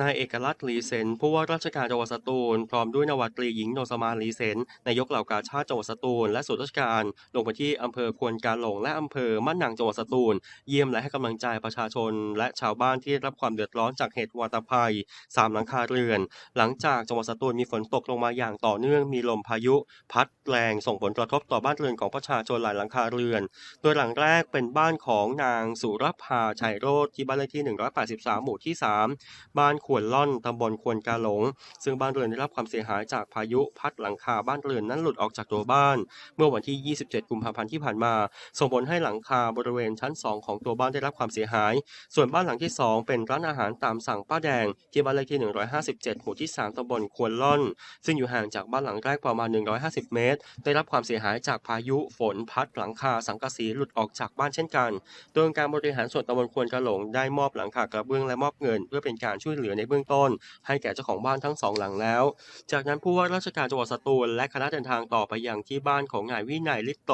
นายเอกลักษณ์ลีเซนผู้ว่าราชการจังหวัดสตูล พร้อมด้วยนาวาตรีหญิงโนสมาลีเซนนายกเหล่ากาชาติจังหวัดสตูลและส่วนราชการ ลงไปที่อำเภอควนกาหลงและอำเภอมะนังจังหวัดสตูล เยี่ยมและให้กำลังใจประชาชน และชาวบ้านที่ได้รับความเดือดร้อนจากเหตุวาตภัยสามหลังคาเรือน หลังจากจังหวัดสตูลมีฝนตกลงมาอย่างต่อเนื่องมีลมพายุ พัดแรงส่งผลกระทบต่อบ้านเรือนของประชาชนหลายหลังคาเรือน โดยหลังแรกเป็นบ้านของนางสุรภาชัยโรธที่บ้านเลขที่ 183 หมู่ที่ 3 บ้านขวนล่อนตำบลควนกาหลง ซึ่งบ้านเรือนได้รับความเสียหายจากพายุพัดหลังคาบ้านเรือนนั้นหลุดออกจากตัวบ้าน เมื่อวันที่ 27 กุมภาพันธ์ที่ผ่านมา ส่งผลให้หลังคาบริเวณชั้น 2 ของตัวบ้านได้รับความเสียหาย ส่วนบ้านหลังที่ 2 เป็นร้านอาหารตามสั่งป้าแดง ที่บ้านเลขที่ 157 หมู่ที่ 3ตำบลควนล่อน ซึ่งอยู่ห่างจากบ้านหลังแรกประมาณ 150 เมตร ได้รับความเสียหายจากพายุฝนพัดหลังคาสังกะสีหลุดออกจากบ้านเช่นกัน โดยการบริหารส่วนตำบลควนกระหลงได้มอบหลังคากระเบื้องและมอบเงิน เพื่อเป็นการช่วยเหลือในเบื้องต้น ให้แก่เจ้าของบ้านทั้งสองหลังแล้ว จากนั้นผู้ว่าราชการจังหวัดสตูลและคณะเดินทางต่อไปยังที่บ้านของนายวินัยลิตโต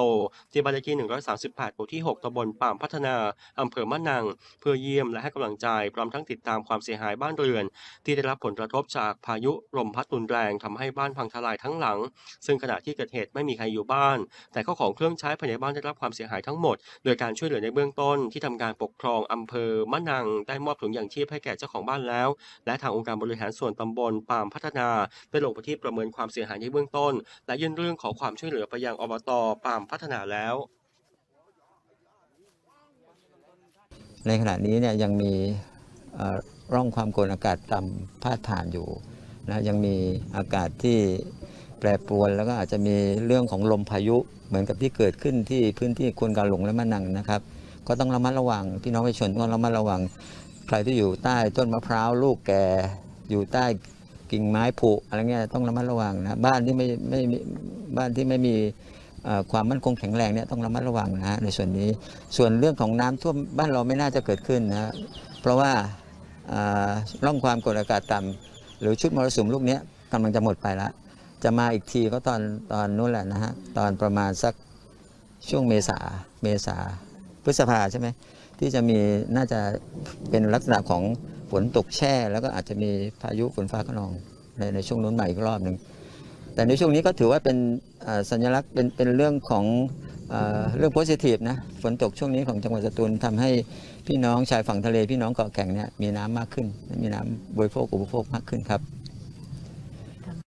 ที่บ้านเลขที่ 138หมู่ที่ 6ตำบลป่ามพัฒนาอำเภอมะนัง เพื่อเยี่ยมและให้กำลังใจพร้อมทั้งติดตามความเสียหายบ้านเรือน ที่ได้รับผลกระทบจากพายุลมพัดรุนแรงทำให้บ้านพังทลายทั้งหลัง ซึ่งขณะที่เกิดเหตุไม่มีใครอยู่บ้าน แต่ข้าของเครื่องใช้ภายในบ้านได้รับความเสียหายทั้งหมด โดยการช่วยเหลือในเบื้องต้นที่ทำการปกครองอำเภอมะนัง ได้มอบถุงยางชีพให้แก่เจ้าของบ้านแล้วและทางองค์การบริหารส่วนตำบลปามพัฒนาได้ลงพื้นที่ประเมินความเสียหายในเบื้องต้น และยื่นเรื่องขอความช่วยเหลือไปยังอบตปามพัฒนาแล้วในขณะนี้เนี่ยยังมีร่องความกดอากาศต่ำพาดผ่านอยู่นะยังมีอากาศที่แปรปรวนแล้วก็อาจจะมีเรื่องของลมพายุเหมือนกับที่เกิดขึ้นที่พื้นที่ควนกาหลงและมะนังนะครับ ก็ต้องระมัดระวังพี่น้องประชาชนต้องระมัดระวัง รที่อยู่ใต้ต้นมะพร้าวลูกแก่ อยู่ใต้กิ่งไม้ผุอะไรเงี้ยต้องระมัดระวังนะบ้านที่ไม่ไม่ม่บ้านที่ไม่มีความมั่นคงแข็งแรงเนี่ยต้องระมัดระวังนะในส่วนนี้ส่วนเรื่องของน้ำท่วมบ้านเราไม่น่าจะเกิดขึ้นนะเพราะว่าร่องความกดอากาศต่ำหรือชุดมรสุมลูกเนี้ยกำลังจะหมดไปแล้วจะมาอีกทีก็ตอนตอนนู้นแหละนะฮะตอนประมาณสักช่วงเมษาเมษาพฤษภาใช่ไหม ที่จะมีน่าจะเป็นลักษณะของฝนตกแช่ แล้วก็อาจจะมีพายุฝนฟ้าขนองในในช่วงนู้นใหม่อีกรอบหนึ่งแต่ในช่วงนี้ก็ถือว่าเป็นสัญลักษณ์เป็นเป็นเรื่องของอ่าเรื่องโพสิทีฟนะฝนตกช่วงนี้ของจังหวัดสตูลทำให้พี่น้องชายฝั่งทะเลพี่น้องเกาะแก่งเนี่ยมีน้ำมากขึ้น มีน้ำบริโภคอุปโภคมากขึ้นครับ